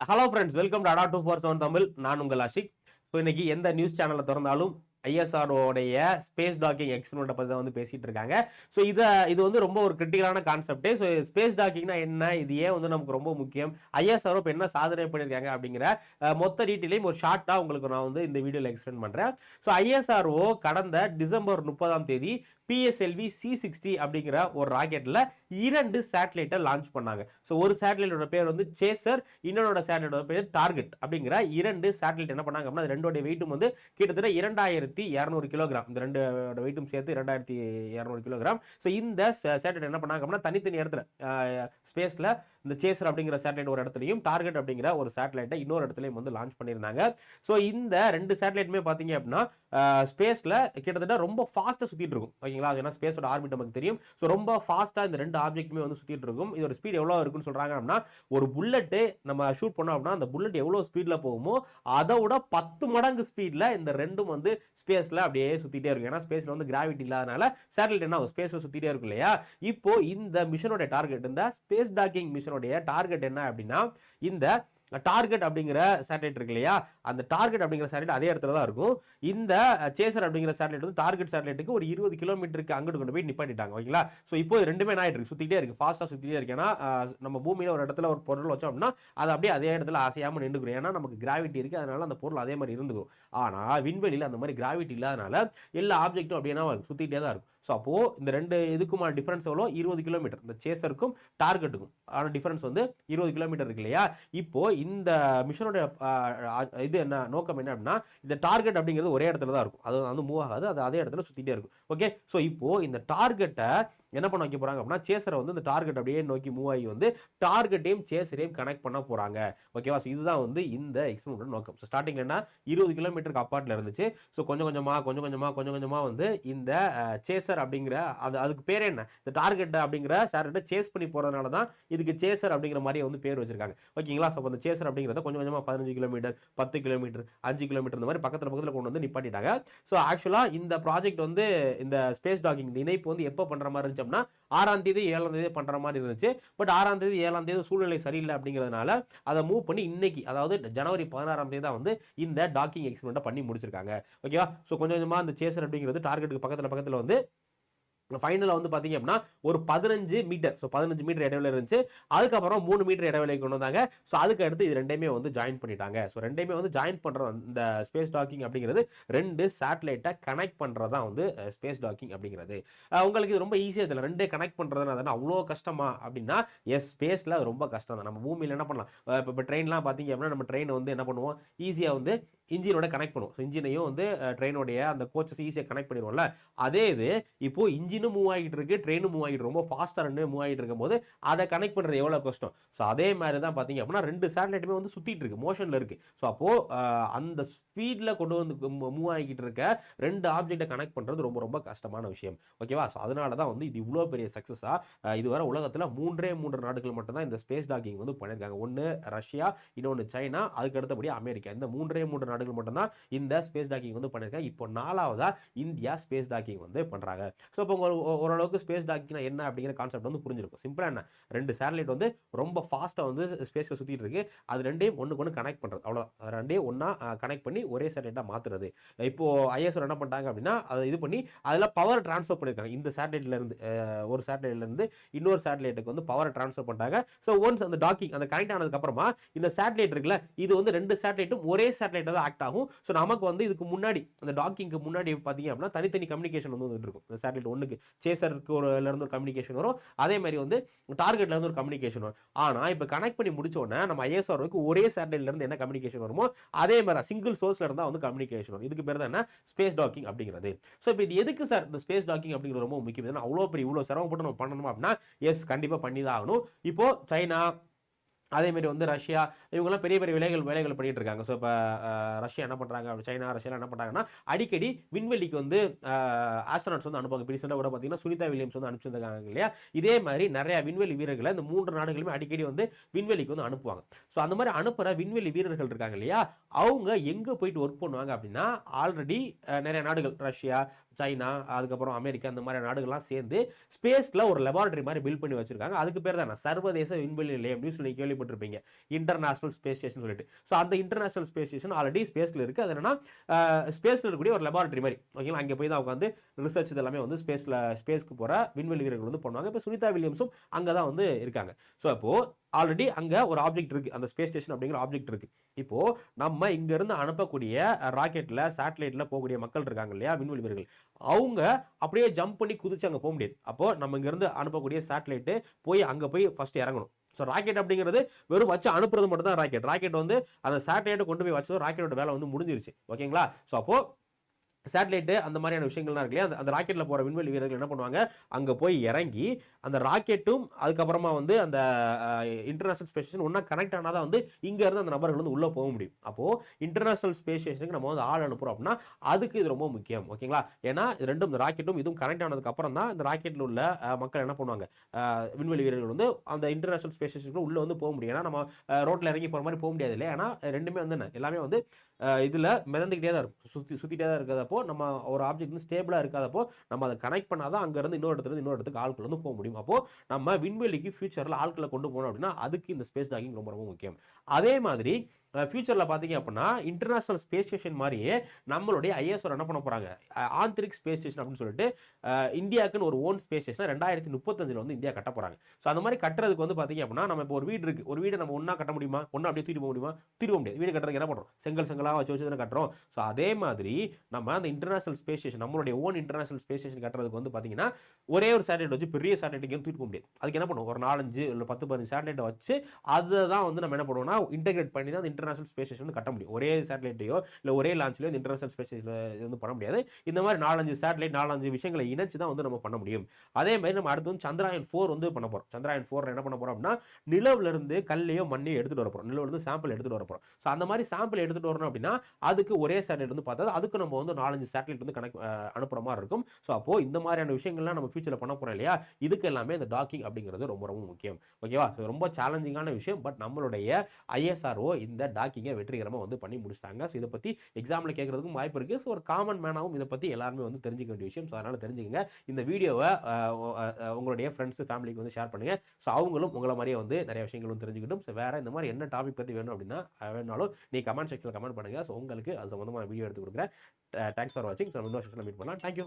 Hello friends welcome to Adda two four seven Tamil நான் உங்கள் Ashik. So இன்னைக்கு எந்த நியூஸ் சேனலை திறந்தாலும் ஐஎஸ்ஆர்ஓடைய ஸ்பேஸ் டாக்கிங் எக்ஸ்பெரிமெண்ட்டை பற்றி தான் வந்து பேசிட்டு இருக்காங்க. ஸோ இதை இது வந்து ரொம்ப ஒரு கிரிட்டிக்கலான கான்செப்ட் ஸோ ஸ்பேஸ் டாக்கிங்னா என்ன? இது ஏன் வந்து நமக்கு ரொம்ப முக்கியம்? ஐஎஸ்ஆர்ஓ இப்போ என்ன சாதனை பண்ணியிருக்காங்க அப்படிங்கிற மொத்த டீட்டெயிலையும் ஒரு ஷார்ட்டாக உங்களுக்கு நான் வந்து இந்த வீடியோவில் எக்ஸ்பிளைன் பண்ணுறேன் ஸோ ஐஎஸ்ஆர்ஓ கடந்த டிசம்பர் முப்பதாம் தேதி பிஎஸ்எல்வி சி சிக்ஸ்டி அப்படிங்கிற ஒரு ராக்கெட்டில் இரண்டு சேட்டலைட்டை லான்ச் பண்ணாங்க. ஸோ ஒரு சேட்டலைட்டோட பேர் வந்து சேசர் இன்னொரு சேட்டலைட்டோட பேர் டார்கெட் அப்படிங்கிற இரண்டு சேட்டலைட் என்ன பண்ணாங்க அப்படின்னா ரெண்டோடைய வெயிட்டும் வந்து கிட்டத்தட்ட இரண்டாயிரத்தி இரநூறு கிலோகிராம் இந்த ரெண்டோட வெயிட்டும் சேர்த்து இரண்டாயிரத்தி இரநூறு கிலோகிராம் ஸோ இந்த சேட்டலைட் என்ன பண்ணாங்க அப்படின்னா தனித்தனி இடத்துல ஸ்பேஸில் இந்த சேசர் அப்படிங்கிற சேட்டலைட் ஒரு இடத்துலையும் டார்கெட் அப்படிங்கிற ஒரு சேட்டலைட்டை இன்னொரு இடத்துலையும் வந்து லான்ச் பண்ணியிருந்தாங்க. ஸோ இந்த ரெண்டு சேட்டலைட்டுமே பார்த்தீங்க அப்படின்னா ஸ்பேஸில் கிட்டத்தட்ட ரொம்ப ஃபாஸ்ட்டாக சுற்றிட்டு இருக்கும். ஓகேங்களா? அது ஏன்னா ஸ்பேஸோட ஆர்பிட் நமக்கு தெரியும். ஸோ ரொம்ப ஃபாஸ்ட்டாக இந்த ரெண்டு ஆப்ஜெக்ட்டுமே வந்து சுற்றிட்டு இருக்கும். இதோட ஸ்பீட் எவ்வளோ இருக்குன்னு சொல்கிறாங்க அப்படின்னா ஒரு புல்லட்டு நம்ம ஷூட் பண்ணோம் அப்படின்னா அந்த புல்லட் எவ்வளோ ஸ்பீடில் போகுமோ அதை விட பத்து மடங்கு ஸ்பீடில் இந்த ரெண்டும் வந்து ஸ்பேஸில் அப்படியே சுற்றிட்டே இருக்கும். ஏன்னா ஸ்பேஸில் வந்து கிராவிட்டி இல்லாதனால சேட்டலைட் என்ன ஸ்பேஸில் சுற்றிட்டே இருக்கும் இல்லையா? இப்போ இந்த மிஷனோட டார்கெட் இந்த ஸ்பேஸ் டாக்கிங் மிஷனோடைய டார்கெட் என்ன அப்படின்னா இந்த டார்கெட் அப்படிங்கிற சேட்டலைட் இருக்கு இல்லையா? அந்த டார்கெட் அப்படிங்கிற சேட்டலைட் அதே இடத்துல தான் இருக்கும். இந்த சேசர் அப்படிங்கிற சேட்டலைட் வந்து டார்கெட் சேட்டலைட்டுக்கு ஒரு இருபது கிலோமீட்டருக்கு அங்கிட்டு கொண்டு போய் நிப்பாட்டிட்டாங்க ஓகேங்களா? ஸோ இப்போ ரெண்டுமே என்ன ஆயிட்டு இருக்கு. சுத்திட்டே இருக்கு. ஃபாஸ்ட்டாக சுற்றிட்டே இருக்கு. ஏன்னா நம்ம பூமியில் ஒரு இடத்துல ஒரு பொருள் வச்சோம் அப்படின்னா அது அப்படியே அதே இடத்துல அசையாமல் நின்றுக்கிறோம் ஏன்னா நமக்கு கிராவிட்டி இருக்கு. அதனால அந்த பொருள் அதே மாதிரி இருந்துக்கும். ஆனால் விண்வெளியில் அந்த மாதிரி கிராவிட்டி இல்லாதனால எல்லா ஆப்ஜெக்ட்டும் அப்படியே தான் சுற்றிட்டே தான் இருக்கும். ஸோ அப்போது இந்த ரெண்டு இதுக்குமான டிஃப்ரென்ஸ் எவ்வளோ? இருபது கிலோமீட்டர் இந்த சேசருக்கும் டார்கெட்டுக்கும் ஆன டிஃப்ரென்ஸ் வந்து இருபது கிலோமீட்டர் இருக்கு இல்லையா? இப்போது இந்த மிஷனோட இது என்ன நோக்கம் என்ன அப்படின்னா இந்த டார்கெட் அப்படிங்கிறது ஒரே இடத்துல தான் இருக்கும். அது வந்து மூவ் ஆகாது அது அதே இடத்துல சுற்றிட்டே இருக்கும். ஓகே ஸோ இப்போது இந்த டார்கெட்டை என்ன பண்ண வைக்க போகிறாங்க அப்படின்னா சேசரை வந்து இந்த டார்கெட் அப்படியே நோக்கி மூவ் ஆகி வந்து டார்கெட்டையும் சேசரையும் கனெக்ட் பண்ண போகிறாங்க ஓகேவா ஸோ இதுதான் வந்து இந்த எக்ஸ்பெரிமெண்ட் நோக்கம். ஸோ ஸ்டார்டிங்ல என்ன? இருபது கிலோமீட்டருக்கு அப்பாட்டில் இருந்துச்சு. ஸோ கொஞ்சம் கொஞ்சமாக கொஞ்சம் கொஞ்சமாக கொஞ்சம் கொஞ்சமாக வந்து இந்த சேசர் அப்படிங்கிற அது அதுக்கு பேர் என்ன? இந்த டார்கெட் அப்படிங்கிற சார்கிட்ட சேஸ் பண்ணி போகிறதுனால தான் இதுக்கு சேசர் அப்படிங்கிற மாதிரி வந்து பேர் வச்சிருக்காங்க. ஓகேங்களா ஸோ அந்த சேசர் அப்படிங்கிறத கொஞ்சம் கொஞ்சமாக பதினஞ்சு கிலோமீட்டர் பத்து கிலோமீட்டர் அஞ்சு கிலோமீட்டர் இந்த மாதிரி பக்கத்துல பக்கத்தில் கொண்டு வந்து நிப்பாட்டிட்டாங்க. ஸோ ஆக்சுவலாக இந்த ப்ராஜெக்ட் வந்து இந்த ஸ்பேஸ் டாக்கிங் இந்த இணைப்பு வந்து எப்போ பண்ணுற மாதிரி இருந்துச்சு அப்படின்னா ஆறாம் தேதி ஏழாம் தேதி பண்ணுற மாதிரி இருந்துச்சு. பட் ஆறாம் தேதி ஏழாம் தேதி சூழ்நிலை சரியில்லை அப்படிங்கிறதுனால அதை மூவ் பண்ணி இன்னைக்கு அதாவது ஜனவரி பதினாறாம் தேதி தான் வந்து இந்த டாக்கிங் எக்ஸ்பெரிமெண்ட்டை பண்ணி முடிச்சிருக்காங்க. ஓகேவா ஸோ கொஞ்சம் கொஞ்சமாக அந்த சேசர் அப்படிங்கிறது டார்கெட்டுக்கு பக்கத்தில் பக்கத்தில் வந்து ஃபைனலாக வந்து பார்த்தீங்க அப்படின்னா ஒரு பதினஞ்சு மீட்டர் ஸோ பதினஞ்சு மீட்டர் இடைவெளி இருந்துச்சு. அதுக்கப்புறம் மூணு மீட்டர் இடைவெளி கொண்டு வந்தாங்க. ஸோ அதுக்கு அடுத்து இது ரெண்டையுமே வந்து ஜாயின் பண்ணிட்டாங்க. ஸோ ரெண்டையுமே வந்து ஜாயின் பண்ணுற இந்த ஸ்பேஸ் டாக்கிங் அப்படிங்கிறது ரெண்டு சேட்டலைட்டை கனெக்ட் பண்ணுறது தான் வந்து ஸ்பேஸ் டாக்கிங் அப்படிங்கிறது. உங்களுக்கு இது ரொம்ப ஈஸியாக இதில் ரெண்டே கனெக்ட் பண்ணுறதுனா அவ்வளோ கஷ்டமா? அப்படின்னா எஸ் ஸ்பேஸில் ரொம்ப கஷ்டம் தான். நம்ம பூமியில் என்ன பண்ணலாம்? இப்போ இப்போ ட்ரெயின்லாம் பார்த்தீங்க அப்படின்னா நம்ம ட்ரெயினை வந்து என்ன பண்ணுவோம்? ஈஸியாக வந்து இன்ஜினோட கனெக்ட் பண்ணுவோம் ஸோ இன்ஜினையும் வந்து ட்ரெயினோடைய அந்த கோச்சஸ் ஈஸியாக கனெக்ட் பண்ணிடுவோம்ல. அதே இது இப்போ இன்ஜினும் மூவ் ஆகிட்டு இருக்கு ட்ரெயினும் மூவ் ஆகிட்டு ரொம்ப ஃபாஸ்ட்டாக ரெண்டு மூவ் ஆகிட்டு இருக்கும் போது அதை கனெக்ட் பண்ணுறது எவ்வளோ கஷ்டம்? ஸோ அதே மாதிரி தான் பார்த்தீங்க அப்படின்னா ரெண்டு சேட்டலைட்டுமே வந்து சுற்றிட்டு இருக்கு மோஷனில் இருக்கு. ஸோ அப்போது அந்த ஸ்பீடில் கொண்டு வந்து மூவ் ஆகிட்டு இருக்க ரெண்டு ஆப்ஜெக்டை கனெக்ட் பண்ணுறது ரொம்ப ரொம்ப கஷ்டமான விஷயம். ஓகேவா ஸோ அதனால தான் வந்து இது இவ்வளோ பெரிய சக்ஸஸாக இதுவரை உலகத்தில் மூன்றே மூன்று நாடுகள் மட்டும்தான் இந்த ஸ்பேஸ் டாக்கிங் வந்து பண்ணியிருக்காங்க. ஒன்று ரஷ்யா இன்னொன்று சைனா அதுக்கு அடுத்தபடி அமெரிக்கா. இந்த மூன்றே மூன்று நாடுகள் மட்டும்தான் இந்த ஸ்பேஸ் டாக்கிங் வந்து பண்ணியிருக்காங்க. இப்போ நாலாவதாக இந்தியா ஸ்பேஸ் டாக்கிங் வந்து பண்ணுறாங்க ஸோ இப்போ ஒரு ஓரளவுக்கு ஸ்பேஸ் டாக்கிங்னா என்ன அப்படிங்கிற கான்செப்ட் வந்து புரிஞ்சிருக்கும். சிம்பிளாக என்ன? ரெண்டு சேட்டலைட் வந்து ரொம்ப ஃபாஸ்ட்டாக வந்து ஸ்பேஸில் சுற்றிட்டு இருக்கு. அது ரெண்டையும் ஒன்றுக்கு ஒன்று கனெக்ட் பண்ணுறது அவ்வளோதான் அது ரெண்டையும் ஒன்றா கனெக்ட் பண்ணி ஒரே சேட்டலைட்டாக மாற்றுறது இப்போது ஐஎஸ்ஓ என்ன பண்ணிட்டாங்க அப்படின்னா அதை இது பண்ணி அதில் பவர் ட்ரான்ஸ்ஃபர் பண்ணியிருக்காங்க இந்த சேட்டலைட்லேருந்து ஒரு சேட்டலைட்லேருந்து இன்னொரு சேட்டலைட்டுக்கு வந்து பவரை ட்ரான்ஸ்ஃபர் பண்ணிட்டாங்க. ஸோ ஒன்ஸ் அந்த டாக்கிங் அந்த கனெக்ட் ஆனதுக்கப்புறமா இந்த சேட்டலைட் இருக்குல்ல இது வந்து ரெண்டு சேட்டலைட்டும் ஒரே சேட்டலைட்டாக தான் ஆக்ட் ஆகும். ஸோ நமக்கு வந்து இதுக்கு முன்னாடி அந்த டாக்கிங்க்கு முன்னாடி பார்த்தீங்க அப்படின்னா தனித்தனி கம்யூனிகேஷன் வந்து வந்துட்டு இருக்கும். இந்த சேட்டலைட் ஒன்றுக்கு சேசருக்கு ஒரு இருந்து ஒரு கம்யூனிகேஷன் வரும். அதே மாதிரி வந்து டார்கெட்லேருந்து ஒரு கம்யூனிகேஷன் வரும். ஆனால் இப்போ கனெக்ட் பண்ணி முடிச்சோடனே நம்ம ஐஎஸ்ஆர்ஓக்கு ஒரே சேட்டலைட்ல இருந்து என்ன கம்யூனிகேஷன் வருமோ அதே மாதிரி சிங்கிள் சோர்ஸ்ல இருந்தால் வந்து கம்யூனிகேஷன் வரும். இதுக்கு பேர் தான் என்ன? ஸ்பேஸ் டாக்கிங் அப்படிங்கிறது. ஸோ இப்போ இது எதுக்கு சார் இந்த ஸ்பேஸ் டாக்கிங் அப்படிங்கிறது ரொம்ப முக்கியம்? ஏன்னா அவ்வளோ பெரிய இவ்வளோ சிரமப்பட்டு நம்ம பண்ணணும் அப்படின்னா எஸ் கண்டிப்பாக பண்ணி தான் ஆகணும். இப்போ சைனா அதேமாரி வந்து ரஷ்யா இவங்கெல்லாம் பெரிய பெரிய விலைகள் வேலைகள் பண்ணிகிட்டு இருக்காங்க ஸோ இப்போ ரஷ்யா என்ன பண்ணுறாங்க அப்படி சைனா ரஷ்யாவில் என்ன பண்ணுறாங்கன்னா அடிக்கடி விண்வெளிக்கு வந்து ஆஸ்ட்ரானட்ஸ் வந்து அனுப்புவாங்க. ரீசெண்டாக கூட பார்த்தீங்கன்னா சுனிதா வில்லியம்ஸ் வந்து அனுப்பிச்சிருந்தாங்க இல்லையா? இதே மாதிரி நிறையா விண்வெளி வீரர்களை இந்த மூன்று நாடுகளுமே அடிக்கடி வந்து விண்வெளிக்கு வந்து அனுப்புவாங்க. ஸோ அந்த மாதிரி அனுப்புகிற விண்வெளி வீரர்கள் இருக்காங்க இல்லையா? அவங்க எங்கே போயிட்டு ஒர்க் பண்ணுவாங்க அப்படின்னா ஆல்ரெடி நிறைய நாடுகள் ரஷ்யா சைனா அதுக்கப்புறம் அமெரிக்கா இந்த மாதிரி நாடுகள்லாம் சேர்ந்து ஸ்பேஸில் ஒரு லெபார்டரி மாதிரி பில்ட் பண்ணி வச்சிருக்காங்க. அதுக்கு பேர் தான் சர்வதேச விண்வெளி நிலையம் அப்படின்னு சொல்லி கேள்விப்பட்டிருப்பீங்க. இன்டர்நேஷனல் ஸ்பேஸ் ஸ்டேஷன் சொல்லிட்டு. ஸோ அந்த இன்டர்நேஷனல் ஸ்பேஸ் ஸ்டேஷன் ஆல்ரெடி ஸ்பேஸில் இருக்குது அது என்னன்னா ஸ்பேஸில் இருக்கக்கூடிய ஒரு லெபார்டரி மாதிரி. ஓகேங்களா அங்கே போய் தான் உட்காந்து ரிசர்ச் இதெல்லாமே வந்து ஸ்பேஸில் ஸ்பேஸ்க்கு போகிற விண்வெளி வீரர்கள் வந்து பண்ணுவாங்க. இப்போ சுனிதா வில்லியம்ஸும் அங்கே தான் வந்து இருக்காங்க. ஸோ அப்போது ஆல்ரெடி அங்கே ஒரு ஆப்ஜெக்ட் இருக்குது அந்த ஸ்பேஸ் ஸ்டேஷன் அப்படிங்கிற ஆப்ஜெக்ட் இருக்குது இப்போது நம்ம இங்கேருந்து அனுப்பக்கூடிய ராக்கெட்டில் சேட்டலைட்டில் போகக்கூடிய மக்கள் இருக்காங்க இல்லையா? விண்வெளி வீரர்கள் அவங்க அப்படியே ஜம்ப் பண்ணி குதிச்சு அங்கே போக முடியாது. அப்போது நம்ம இங்கேருந்து அனுப்பக்கூடிய சேட்டலைட்டு போய் அங்கே போய் ஃபஸ்ட்டு இறங்கணும். ஸோ ராக்கெட் அப்படிங்கிறது வெறும் வச்சு அனுப்புறது மட்டும் தான் ராக்கெட் ராக்கெட் வந்து அந்த சேட்டலைட்டை கொண்டு போய் வச்சதும் ராக்கெட்டோட வேலை வந்து முடிஞ்சிருச்சு. ஓகேங்களா ஸோ அப்போது சேட்டலைட்டு அந்த மாதிரியான விஷயங்கள்லாம் இருக்கு இல்லையா? அந்த ராக்கெட்டில் போகிற விண்வெளி வீரர்கள் என்ன பண்ணுவாங்க? அங்கே போய் இறங்கி அந்த ராக்கெட்டும் அதுக்கப்புறமா வந்து அந்த இன்டர்நேஷனல் ஸ்பேஸ் ஸ்டேஷன் ஒன்றா கனெக்ட் ஆனால் தான் வந்து இங்கேருந்து அந்த நபர்கள் வந்து உள்ளே போக முடியும். அப்போது இன்டர்நேஷனல் ஸ்பேஸ் ஸ்டேஷனுக்கு நம்ம வந்து ஆள் அனுப்புகிறோம் அப்படின்னா அதுக்கு இது ரொம்ப முக்கியம். ஓகேங்களா ஏன்னா இது ரெண்டும் இந்த ராக்கெட்டும் இதுவும் கனெக்ட் ஆனதுக்கப்புறம் தான் இந்த ராக்கெட்டில் உள்ள மக்கள் என்ன பண்ணுவாங்க? விண்வெளி வீரர்கள் வந்து அந்த இன்டர்நேஷனல் ஸ்பேஸ் ஸ்டேஷனுக்கு உள்ளே வந்து போக முடியும். ஏன்னா நம்ம ரோட்டில் இறங்கி போகிற மாதிரி போக முடியாது இல்லையா? ஏன்னா ரெண்டுமே வந்து என்ன? எல்லாமே வந்து இதில் மிதந்துக்கிட்டே தான் இருக்கும். சுற்றி சுற்றிட்டே தான் இருக்கிறதப்போ நம்ம ஒரு ஆப்ஜெக்ட் வந்து ஸ்டேபிளாக இருக்காதப்போ நம்ம அதை கனெக்ட் பண்ணால் தான் அங்கேருந்து இன்னொரு இடத்துல இன்னொரு இடத்துக்கு ஆட்கள் வந்து போக முடியும். அப்போது நம்ம விண்வெளிக்கு ஃபியூச்சரில் ஆட்களை கொண்டு போகணும் அப்படின்னா அதுக்கு இந்த ஸ்பேஸ் டாக்கிங் ரொம்ப ரொம்ப முக்கியம். அதே மாதிரி ஃபியூச்சரில் பார்த்தீங்க அப்படின்னா இன்டர்நேஷனல் ஸ்பேஸ் ஸ்டேஷன் மாதிரியே நம்மளுடைய ஐஎஸ்ஆர் என்ன பண்ண போகிறாங்க ஆந்திரிக் ஸ்பேஸ் ஸ்டேஷன் அப்படின்னு சொல்லிட்டு இந்தியாவுக்குன்னு ஒரு ஓன் ஸ்பேஸ் ஸ்டேஷன் ரெண்டாயிரத்தி முப்பத்தஞ்சில் வந்து இந்தியா கட்ட போகிறாங்க ஸோ அந்த மாதிரி கட்டுறதுக்கு வந்து பார்த்தீங்க அப்படின்னா நம்ம இப்போ ஒரு வீடு இருக்குது ஒரு வீடு நம்ம ஒன்றா கட்ட முடியுமா? ஒன்றா அப்படியே தூக்கி போக முடியுமா? தூக்கி போக முடியாது. வீடு கட்டுறதுக்கு என்ன பண்ணுறோம் செங்கல் செங்கல் செங்கலாக வச்சு வச்சு தானே கட்டுறோம். ஸோ அதே மாதிரி நம்ம அந்த இன்டர்நேஷனல் ஸ்பேஸ் ஸ்டேஷன் நம்மளுடைய ஓன் இன்டர்நேஷனல் ஸ்பேஸ் ஸ்டேஷன் கட்டுறதுக்கு வந்து பார்த்தீங்கன்னா ஒரே ஒரு சேட்டலைட் வச்சு பெரிய சேட்டலைட் எங்கேயும் தூக்கி போக முடியாது. அதுக்கு என்ன பண்ணுவோம்? ஒரு நாலஞ்சு இல்லை பத்து பதினஞ்சு சேட்டலைட்டை வச்சு அதை தான் வந்து நம்ம என்ன பண்ணுவோம்னா இன்டெகிரேட் பண்ணி தான் அந்த இன்டர்நேஷனல் ஸ்பேஸ் ஸ்டேஷன் வந்து கட்ட முடியும். ஒரே சேட்டலைட்டையோ இல்லை ஒரே லான்ச்லையோ இந்த இன்டர்நேஷனல் ஸ்பேஸ் ஸ்டேஷனில் வந்து பண்ண முடியாது. இந்த மாதிரி நாலஞ்சு சேட்டலைட் நாலஞ்சு விஷயங்களை இணைச்சு தான் வந்து நம்ம பண்ண முடியும். அதே மாதிரி நம்ம அடுத்து வந்து சந்திராயன் ஃபோர் வந்து பண்ண போகிறோம் சந்திராயன் ஃபோர் என்ன பண்ண போகிறோம் அப்படின்னா நிலவுலேருந்து கல்லையோ மண்ணையோ எடுத்துகிட்டு வர போகிறோம் நிலவுலேருந்து சாம்பிள் எடுத்துகிட்டு வர போகிறோம் ஸோ அந்த மாதிரி சாம்பிள் எடுத்துகிட்டு வரணும் அப்படின்னா அதுக்கு ஒரே சேட்டலைட் வந்து பார்த்தா அதுக்கு நம்ம வந்து நாலஞ்சு சேட்டலைட் வந்து கனெக்ட் அனுப்புகிற மாதிரி இருக்கும். ஸோ அப்போது இந்த மாதிரியான விஷயங்கள்லாம் நம்ம ஃபியூச்சரில் பண்ண போகிறோம் இல்லையா? இதுக்கு எல்லாமே இந்த டாக்கிங் அப்படிங்கிறது ரொம்ப ரொம்ப முக்கியம். ஓகேவா ஸோ ரொம்ப சேலஞ்சிங்கான விஷயம். பட் நம்மளுடைய ஐஎஸ்ஆர்ஓ இந்த டாக்கிங்கை வெற்றிகரமாக வந்து பண்ணி முடிச்சிட்டாங்க. ஸோ இதை பற்றி எக்ஸாமில் கேட்குறதுக்கும் வாய்ப்பு இருக்குது ஸோ ஒரு காமன் மேனாகவும் இதை பற்றி எல்லாருமே வந்து தெரிஞ்சுக்க வேண்டிய விஷயம். ஸோ அதனால் தெரிஞ்சுக்கங்க. இந்த வீடியோவை உங்களுடைய ஃப்ரெண்ட்ஸு ஃபேமிலிக்கு வந்து ஷேர் பண்ணுங்கள் ஸோ அவங்களும் உங்களை மாதிரியே வந்து நிறைய விஷயங்களும் வந்து தெரிஞ்சுக்கிட்டும். ஸோ வேறு இந்த மாதிரி என்ன டாபிக் பற்றி வேணும் அப்படின்னா வேணாலும் நீ கமெண்ட் செக்ஷனில் கமெண்ட் பண்ணுங்கள் ஸோ உங்களுக்கு அது சம்மந்தமான வீடியோ எடுத்து கொடுக்குறேன். தேங்க்ஸ் ஃபார் வாட்சிங் ஸோ இன்னொரு செஷனில் மீட் பண்ணலாம். தேங்க்யூ